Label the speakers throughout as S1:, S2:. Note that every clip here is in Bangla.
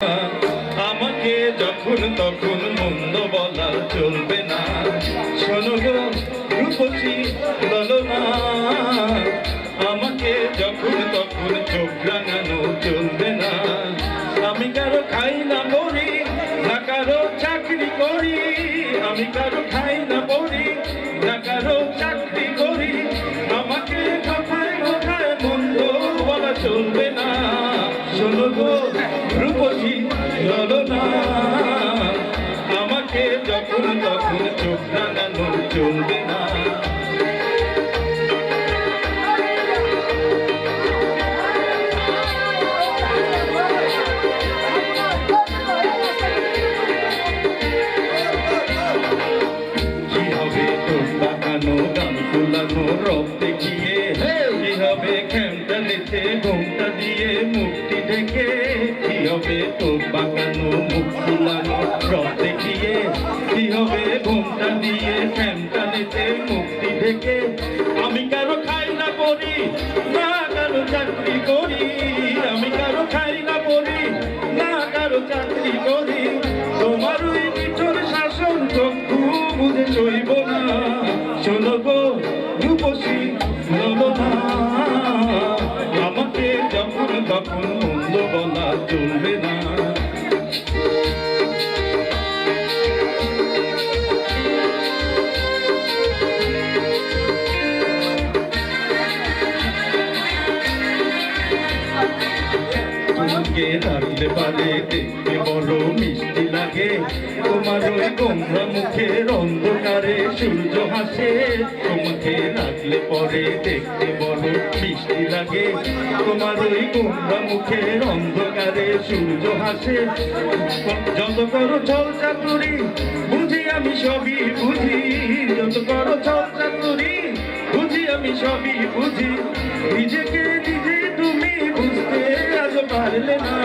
S1: আমাকে যখন তখন মন্দ বলা চলবে না। শোনো রূপসী ললনা আমাকে যখন তখন চোখ রাঙানো চলবে না। আমি কারও খাই না পড়ি না কারও চাকরি করি। আমি কারও খাই না পড়ি না কারও চাকরি করি। আমাকে কথায় কথায় মন্দ বলা চলবে না। শোনো নিতে ঘুমটা দিয়ে মুক্তি দেখে কি হবে তোর বাঁকানো মুখ ফুলানো রব দেখিয়ে? কি হবে ঘুমটা দিয়ে খেমটা নিতে মুক্তি দেখে? আমি কারও খাই না পড়ি না কারও চাকরি করি। আমি কারও খাই না পড়ি না কারও চাকরি করি। তোমার ওই মিঠুর শাসন চক্ষু বুঝে চইব না। তখন মন্দ বলা চলবে না। তোমাকে রাখলে পারে দেখতে বড় মিষ্টি লাগে। তোমার ওই গোমরা মুখের অন্ধকারে সূর্য হাসে তোমাকে পরে দেখতে বড় মিষ্টি লাগে তোমার ওই গোমরা মুখের অন্ধকারে সূর্য হাসে যত করো চল চাতুরি বুঝি আমি সবই বুঝি যত করো চল চাতুরি বুঝি আমি সবই বুঝি নিজেকে নিজে তুমি বুঝতে আজ পারলে না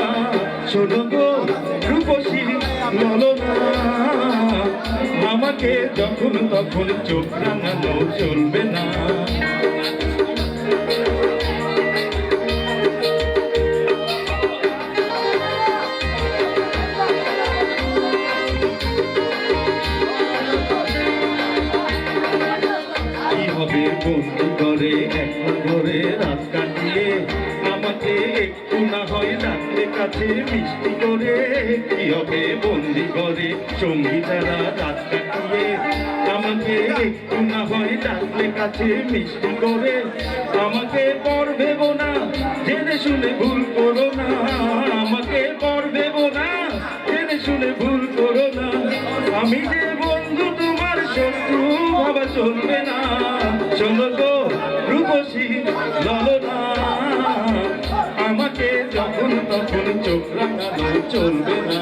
S1: শোনো গো রূপসী ললনা আমাকে যখন তখন চোখ রাঙানো চলবে না। এখন ঘরে রাত কাটিয়ে আমাকে একটু না হয় রাত্রে কাছে মিষ্টি করে কি হবে বন্দি করে, সঙ্গী ছাড়া রাত কাটিয়ে আমাকে একটু না হয় রাত্রে কাছে মিষ্টি করে। আমাকে পর ভেব না, জেনে শুনে ভুল করো না। আমাকে পর ভেব না, জেনে শুনে ভুল করো না। আমি যে বন্ধু তোমার শত্রু ভাবা চলবে না। শোনো গো রূপসী ললনা চোখ রাঙা চলবে না।